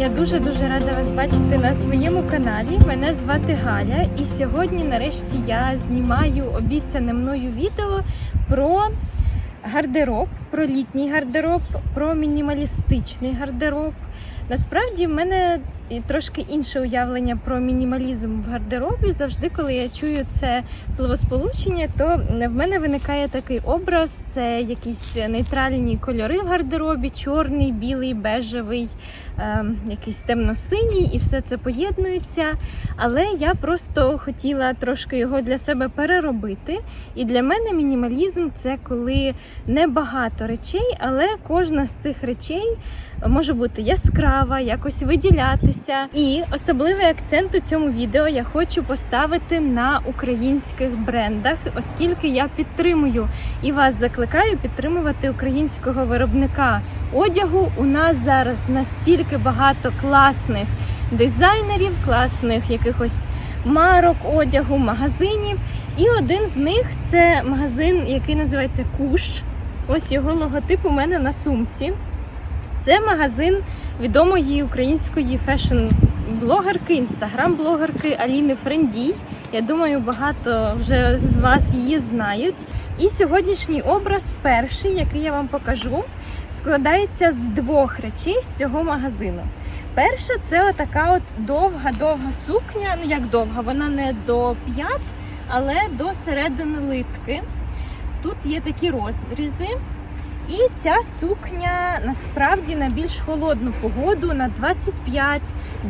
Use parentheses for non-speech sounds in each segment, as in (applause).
Я дуже-дуже рада вас бачити на своєму каналі. Мене звати Галя, і сьогодні, нарешті, я знімаю обіцяне мною відео про гардероб, про літній гардероб, про мінімалістичний гардероб. Насправді, в мене і трошки інше уявлення про мінімалізм в гардеробі. Завжди, коли я чую це словосполучення, то в мене виникає такий образ: це якісь нейтральні кольори в гардеробі: чорний, білий, бежевий, ем, якийсь темно-синій, і все це поєднується. Але я просто хотіла трошки його для себе переробити. І для мене мінімалізм це коли небагато речей, але кожна з цих речей може бути яскрава, якось виділятися. І особливий акцент у цьому відео я хочу поставити на українських брендах, оскільки я підтримую і вас закликаю підтримувати українського виробника одягу. У нас зараз настільки багато класних дизайнерів, класних якихось марок одягу, магазинів. І один з них це магазин, який називається Куш. Ось його логотип у мене на сумці. Це магазин відомої української фешн-блогерки, інстаграм-блогерки Аліни Френдій. Я думаю, багато вже з вас її знають. І сьогоднішній образ, перший, який я вам покажу, складається з двох речей з цього магазину. Перша це отака от довга-довга сукня. Ну як довга, вона не до п'ят, але до середини литки. Тут є такі розрізи. І ця сукня насправді на більш холодну погоду на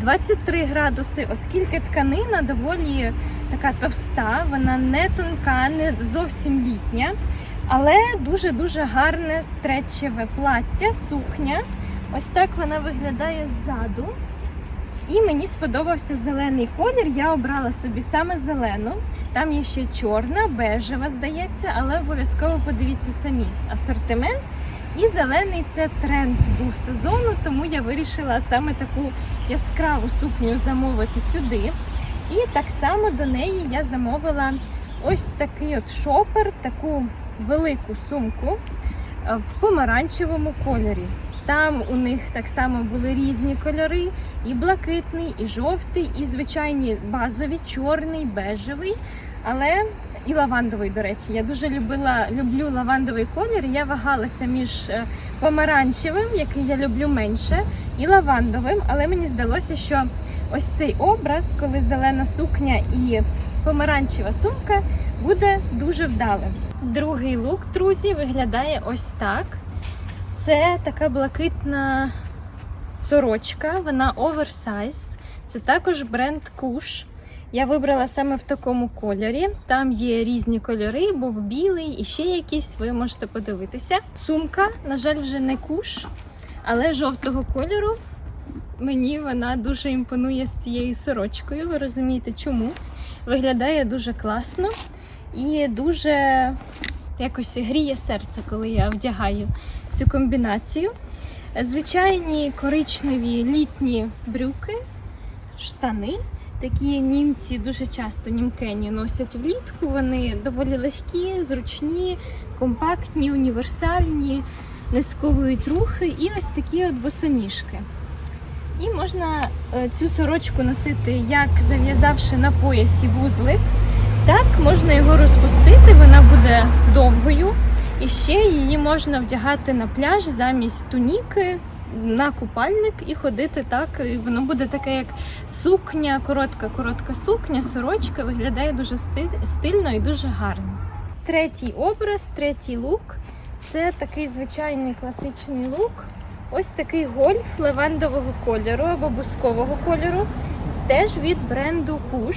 25-23 градуси, оскільки тканина доволі така товста, вона не тонка, не зовсім літня, але дуже-дуже гарне стречеве плаття, сукня. Ось так вона виглядає ззаду. І мені сподобався зелений колір. Я обрала собі саме зелену. Там є ще чорна, бежева, здається, але обов'язково подивіться самі асортимент. І зелений це тренд був сезону, тому я вирішила саме таку яскраву сукню замовити сюди. І так само до неї я замовила ось такий от шопер, таку велику сумку в помаранчевому кольорі. Там у них так само були різні кольори: і блакитний, і жовтий, і звичайні базові, чорний, бежевий, але і лавандовий, до речі. Я дуже любила, люблю лавандовий колір. Я вагалася між е, помаранчевим, який я люблю менше, і лавандовим. Але мені здалося, що ось цей образ, коли зелена сукня і помаранчева сумка, буде дуже вдалим. Другий лук, друзі, виглядає ось так. Це така блакитна сорочка, вона оверсайз. Це також бренд Куш. Я вибрала саме в такому кольорі. Там є різні кольори, був білий і ще якісь, ви можете подивитися. Сумка, на жаль, вже не куш, але жовтого кольору. Мені вона дуже імпонує з цією сорочкою. Ви розумієте, чому? Виглядає дуже класно і дуже якось гріє серце, коли я вдягаю цю комбінацію. Звичайні коричневі літні брюки, штани. Такі німці дуже часто німкені носять влітку. Вони доволі легкі, зручні, компактні, універсальні, не сковують рухи і ось такі от босоніжки. І можна е, цю сорочку носити, як зав'язавши на поясі вузлик, так можна його розпустити, вона буде довгою. І ще її можна вдягати на пляж замість туніки на купальник і ходити так. І воно буде таке, як сукня, коротка-коротка сукня, сорочка виглядає дуже стильно і дуже гарно. Третій образ, третій лук це такий звичайний класичний лук. Ось такий гольф лавандового кольору або бускового кольору, теж від бренду Куш.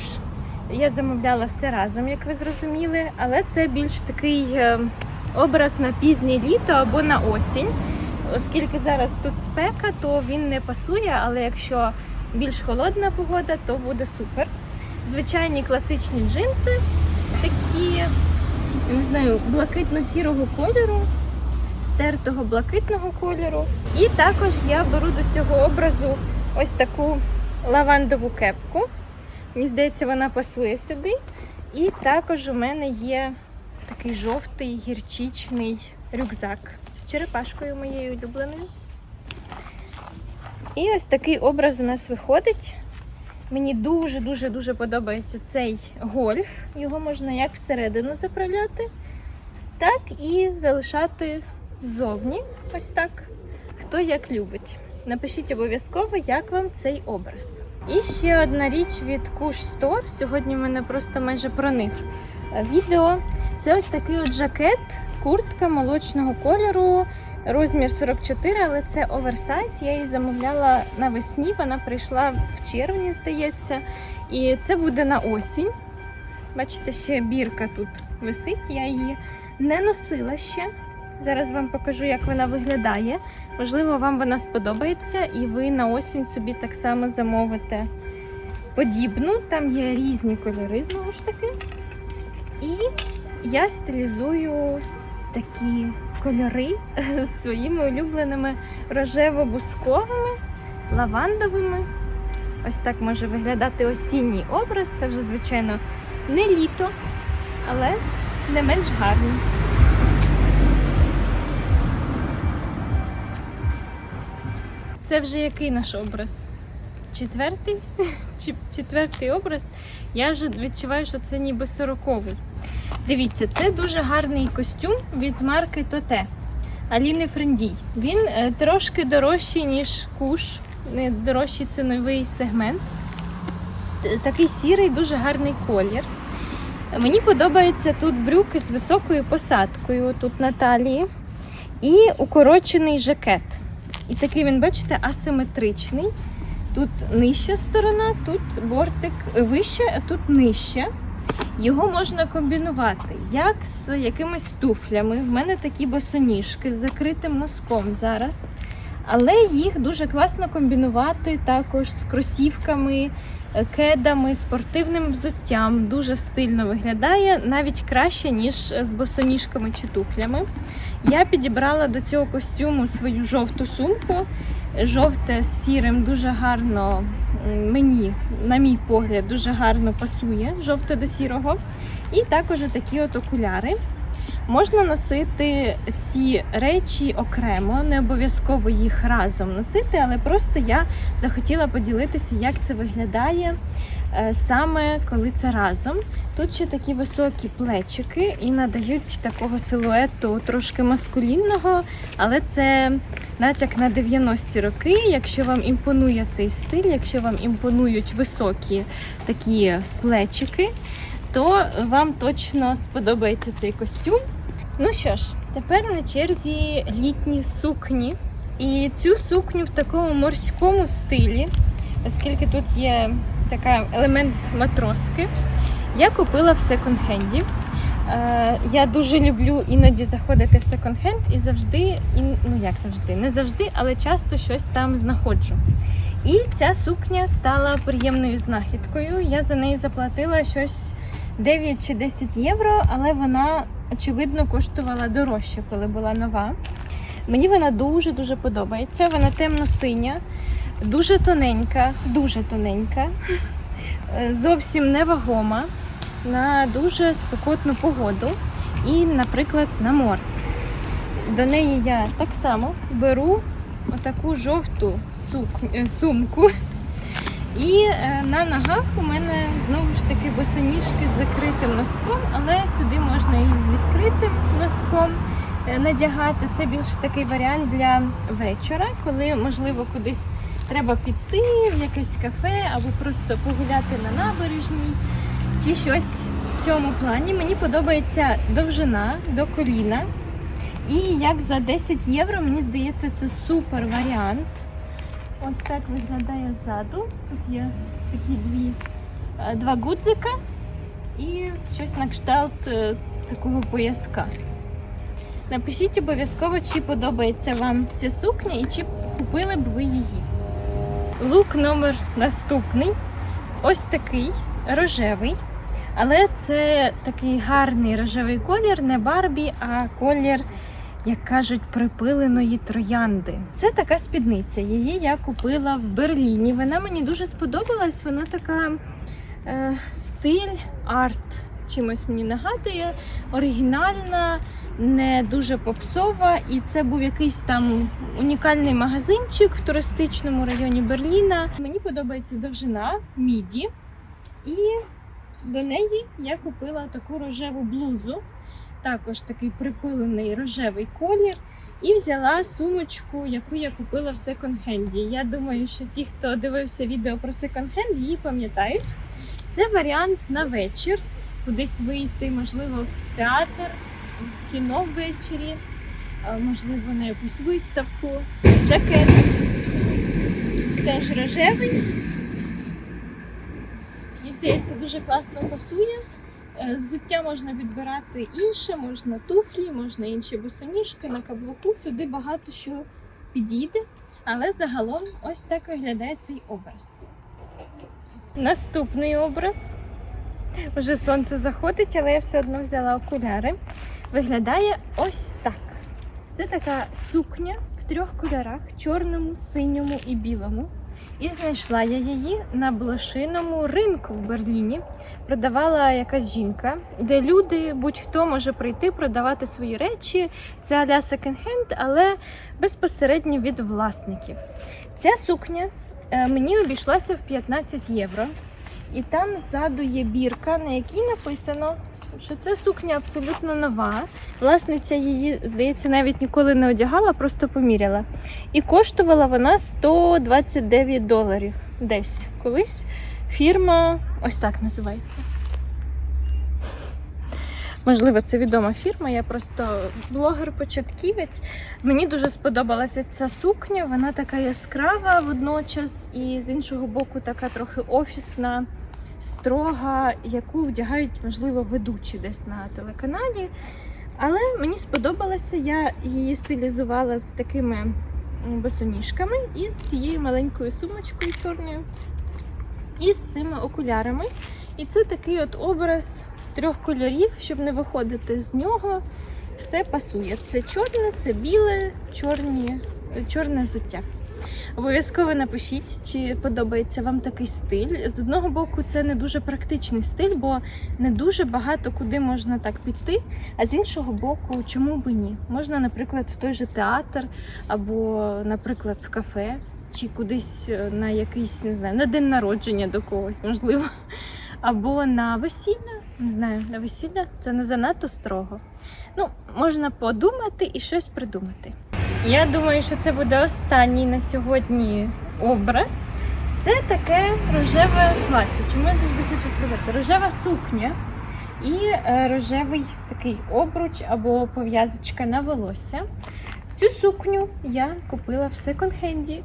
Я замовляла все разом, як ви зрозуміли, але це більш такий е, образ на пізнє літо або на осінь. Оскільки зараз тут спека, то він не пасує, але якщо більш холодна погода, то буде супер. Звичайні класичні джинси, такі, не знаю, блакитно-сірого кольору, стертого блакитного кольору. І також я беру до цього образу ось таку лавандову кепку. Мені здається, вона пасує сюди. І також у мене є такий жовтий гірчичний рюкзак з черепашкою моєю улюбленою. І ось такий образ у нас виходить. Мені дуже-дуже дуже подобається цей гольф. Його можна як всередину заправляти, так і залишати ззовні. Ось так. Хто як любить. Напишіть обов'язково, як вам цей образ. І ще одна річ від Kush Store. Сьогодні в мене просто майже про них відео. Це ось такий от жакет, куртка молочного кольору, розмір 44, але це оверсайз. Я її замовляла навесні. Вона прийшла в червні, здається. І це буде на осінь. Бачите, ще бірка тут висить. Я її не носила ще. Зараз вам покажу, як вона виглядає. Можливо, вам вона сподобається, і ви на осінь собі так само замовите подібну. Там є різні кольори, знову ж таки. І я стилізую такі кольори з своїми улюбленими рожево-бусковими, лавандовими. Ось так може виглядати осінній образ. Це вже, звичайно, не літо, але не менш гарний. Це вже який наш образ? Четвертий? (laughs) Четвертий образ. Я вже відчуваю, що це ніби сороковий. Дивіться, це дуже гарний костюм від марки Тоте Аліни Френдій. Він е, трошки дорожчий, ніж куш, не дорожчий ціновий сегмент. Такий сірий, дуже гарний колір. Мені подобаються тут брюки з високою посадкою, тут на талії, і укорочений жакет. І такий він, бачите, асиметричний. Тут нижча сторона, тут бортик вище, а тут нижче. Його можна комбінувати як з якимись туфлями. В мене такі босоніжки з закритим носком зараз. Але їх дуже класно комбінувати також з кросівками, кедами, спортивним взуттям. Дуже стильно виглядає, навіть краще, ніж з босоніжками чи туфлями. Я підібрала до цього костюму свою жовту сумку. Жовте з сірим дуже гарно мені, на мій погляд, дуже гарно пасує жовте до сірого. І також такі от окуляри. Можна носити ці речі окремо, не обов'язково їх разом носити, але просто я захотіла поділитися, як це виглядає е, саме коли це разом. Тут ще такі високі плечики і надають такого силуету трошки маскулінного, але це натяк на 90-ті роки. Якщо вам імпонує цей стиль, якщо вам імпонують високі такі плечики, то вам точно сподобається цей костюм. Ну що ж, тепер на черзі літні сукні. І цю сукню в такому морському стилі, оскільки тут є така елемент матроски, я купила в секонд-хенді. Е, Я дуже люблю іноді заходити в секонд-хенд і завжди, ну як завжди, не завжди, але часто щось там знаходжу. І ця сукня стала приємною знахідкою. Я за неї заплатила щось 9 чи 10 євро, але вона, очевидно, коштувала дорожче, коли була нова. Мені вона дуже-дуже подобається. Вона темно-синя, дуже тоненька, дуже тоненька, (laughs) зовсім невагома на дуже спекотну погоду і, наприклад, на море. До неї я так само беру отаку жовту сумку. І е, на ногах у мене знову ж таки босоніжки з закритим носком, але сюди можна і з відкритим носком е, надягати. Це більш такий варіант для вечора, коли можливо кудись треба піти в якесь кафе або просто погуляти на набережній чи щось в цьому плані. Мені подобається довжина до коліна. І як за 10 євро, мені здається, це супер варіант. Ось так виглядає ззаду. Тут є такі дві, е, два гудзика і щось на кшталт е, такого пояска. Напишіть обов'язково, чи подобається вам ця сукня і чи купили б ви її. Лук номер наступний. Ось такий рожевий. Але це такий гарний рожевий колір, не Барбі, а колір, як кажуть, припиленої троянди. Це така спідниця. Її я купила в Берліні. Вона мені дуже сподобалась. Вона така е, стиль арт чимось мені нагадує. Оригінальна, не дуже попсова. І це був якийсь там унікальний магазинчик в туристичному районі Берліна. Мені подобається довжина міді. І до неї я купила таку рожеву блузу, також такий припилений рожевий колір. І взяла сумочку, яку я купила в секонд-хенді. Я думаю, що ті, хто дивився відео про секонд-хенд, її пам'ятають. Це варіант на вечір, кудись вийти, можливо, в театр, в кіно ввечері, можливо, на якусь виставку. Жакет теж рожевий. Мені здається, дуже класно пасує. Е, Взуття можна підбирати інше, можна туфлі, можна інші босоніжки на каблуку. Сюди багато що підійде, але загалом ось так виглядає цей образ. Наступний образ. Вже сонце заходить, але я все одно взяла окуляри. Виглядає ось так. Це така сукня в трьох кольорах: чорному, синьому і білому. І знайшла я її на блошиному ринку в Берліні. Продавала якась жінка, де люди, будь-хто може прийти продавати свої речі. Це аля секонд-хенд, але безпосередньо від власників. Ця сукня е, мені обійшлася в 15 євро. І там ззаду є бірка, на якій написано, що це сукня абсолютно нова. Власниця її, здається, навіть ніколи не одягала, просто поміряла. І коштувала вона 129 доларів. Десь колись фірма ось так називається. Можливо, це відома фірма. Я просто блогер-початківець. Мені дуже сподобалася ця сукня. Вона така яскрава водночас, і з іншого боку, така трохи офісна, строга, яку вдягають, можливо, ведучі десь на телеканалі. Але мені сподобалося, я її стилізувала з такими босоніжками і з цією маленькою сумочкою чорною, і з цими окулярами. І це такий от образ трьох кольорів, щоб не виходити з нього. Все пасує. Це чорне, це біле, чорні, чорне зуття. Обов'язково напишіть, чи подобається вам такий стиль. З одного боку, це не дуже практичний стиль, бо не дуже багато куди можна так піти. А з іншого боку, чому би ні? Можна, наприклад, в той же театр, або, наприклад, в кафе, чи кудись е, на якийсь, не знаю, на день народження до когось, можливо, або на весілля. Не знаю, на весілля це не занадто строго. Ну, можна подумати і щось придумати. Я думаю, що це буде останній на сьогодні образ. Це таке рожеве плаття. Чому я завжди хочу сказати? Рожева сукня і е, рожевий такий обруч або пов'язочка на волосся. Цю сукню я купила в секонд-хенді,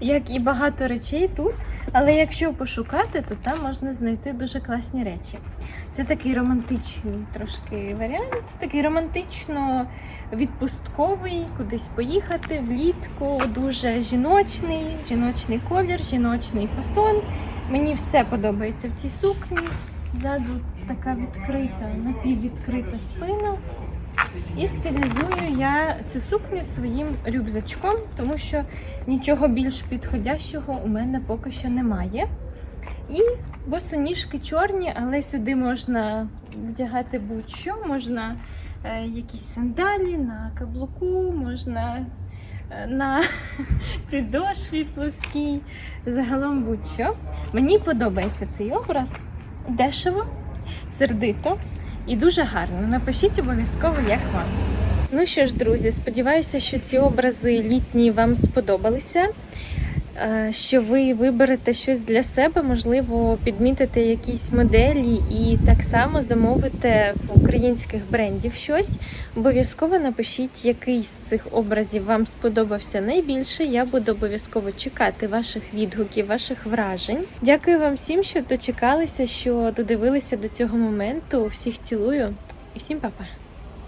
як і багато речей тут. Але якщо пошукати, то там можна знайти дуже класні речі. Це такий романтичний трошки варіант, такий романтично відпустковий, кудись поїхати влітку, дуже жіночний, жіночний колір, жіночний фасон. Мені все подобається в цій сукні. Ззаду така відкрита, напіввідкрита спина. І стилізую я цю сукню своїм рюкзачком, тому що нічого більш підходящого у мене поки що немає. І босоніжки чорні, але сюди можна вдягати будь-що, можна е, якісь сандалі на каблуку, можна е, на (laughs) підошві плоскій, загалом будь-що. Мені подобається цей образ. Дешево, сердито і дуже гарно. Напишіть обов'язково, як вам. Ну що ж, друзі, сподіваюся, що ці образи літні вам сподобалися. Е, Що ви виберете щось для себе, можливо, підмітите якісь моделі і так само замовите в українських брендів щось. Обов'язково напишіть, який з цих образів вам сподобався найбільше. Я буду обов'язково чекати ваших відгуків, ваших вражень. Дякую вам всім, що дочекалися, що додивилися до цього моменту. Всіх цілую і всім па-па!